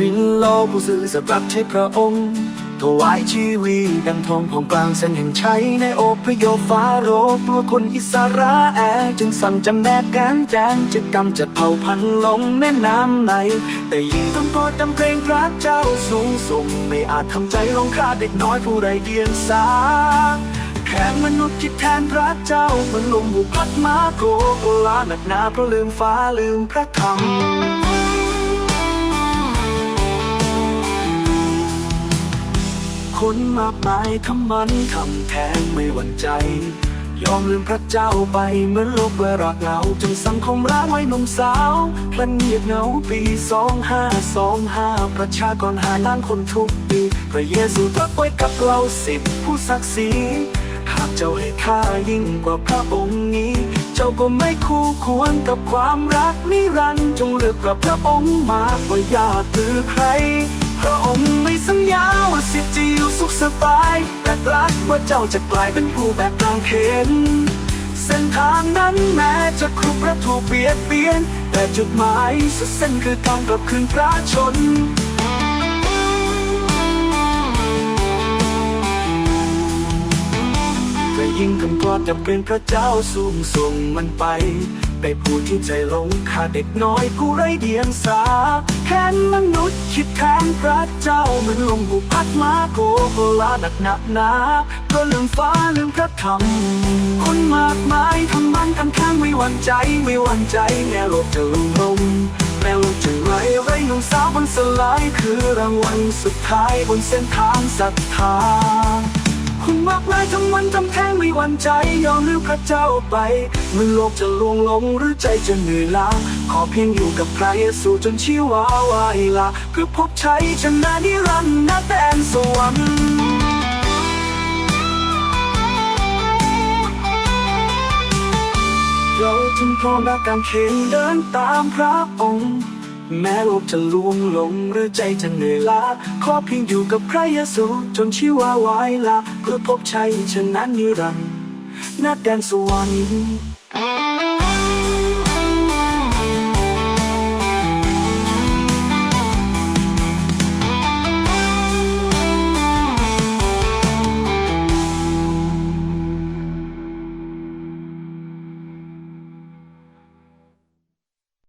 มินโลผู้สื่อสัตย์ให้พระองค์ถวายชีวีดังทองของกลางเส้นแห่งชัยในโอพยพฟาโรห์กลัวคนอิสราเอลจึงสั่งจำแนกแกนแจงจะกำจัดเผ่าพันธุ์ลงแม่น้ำใน แต่ยิ่งต้องโปรดจำเพลงพระเจ้าสูงส่งไม่อาจทำใจลงฆ่าเด็กน้อยผู้ไรเดียงสาแทนมนุษย์คิดแทนพระเจ้ามันลมบุกพัดมาโกโกลาหนักหนาเพราะลืมฟ้าลืมพระธรรม นมากมายทำมันทำแทงไม่หวั่นใจ ยอมลืมพระเจ้าไปเหมือนโลกเวรากเหงาจนสังคมร้างไว้หนุ่มสาวพลันเงียบเหงาปีสองห้าสองห้าประชากรหายล้านคนทุกปีพระเยซูตรัสไว้กับเราสิบผู้ศักดิ์ศรีหากเจ้าให้ค่ายิ่งกว่าพระองค์นี้ เจ้าก็ไม่คู่ควรกับความรักนิรันดร์จงเลือกกับพระองค์มากกว่าญาติหรือใคร พระองค์ไม่สัญญาว่าสิทธิ์จ บายแต่รัสว่าเจ้าจะกลายเป็นผู้แบกกางเขนเส้นทางนั้นแม้จะครุและถูกเบียดเบียน แต่จุดหมายสุดเส้นคือการกลับคืนพระชนแต่ยิ่งกำกอดจะเป็นพระเจ้าสูงส่งมันไป ไปผู้ที่ใจหลงฆ่าเด็กน้อยผู้ไร้เดียงสา แค้นมนุษย์คิดแทนพระเจ้าเหมือนลมบุพัดมาโกโกลาหนักหนักหนาก็ลืมฟ้าลืมพระธรรม คนมากมายทำมันทำข้างไม่หวั่นใจไม่หวั่นใจแม้โลกจะลุ่มลมแม้โลกจะไรไรหนุ่มสาวบนสลายคือรางวัลสุดท้ายบนเส้นทางศรัทธา คุณมากมายทั้งวันทำแท้งไม่หวั่นใจยอมลืมพระเจ้าไปเมื่อโลกจะลวงหลงหรือใจจะเหนื่อยล้าขอเพียงอยู่กับพระเยซูจนชีวาวายลาเพื่อพบใชัยชนะนิรันดร์ณแดนสวรรค์เราจึงพร้อมรักการเข็นเดินตามพระองค์ แม้โลกจะลวงหลงหรือใจจะเหนื่อยล้า ขอเพียงอยู่กับพระเยซูจนชีวาวายลาเพื่อพบชัยชนะนิรันดร์นัดแดนสวรรค์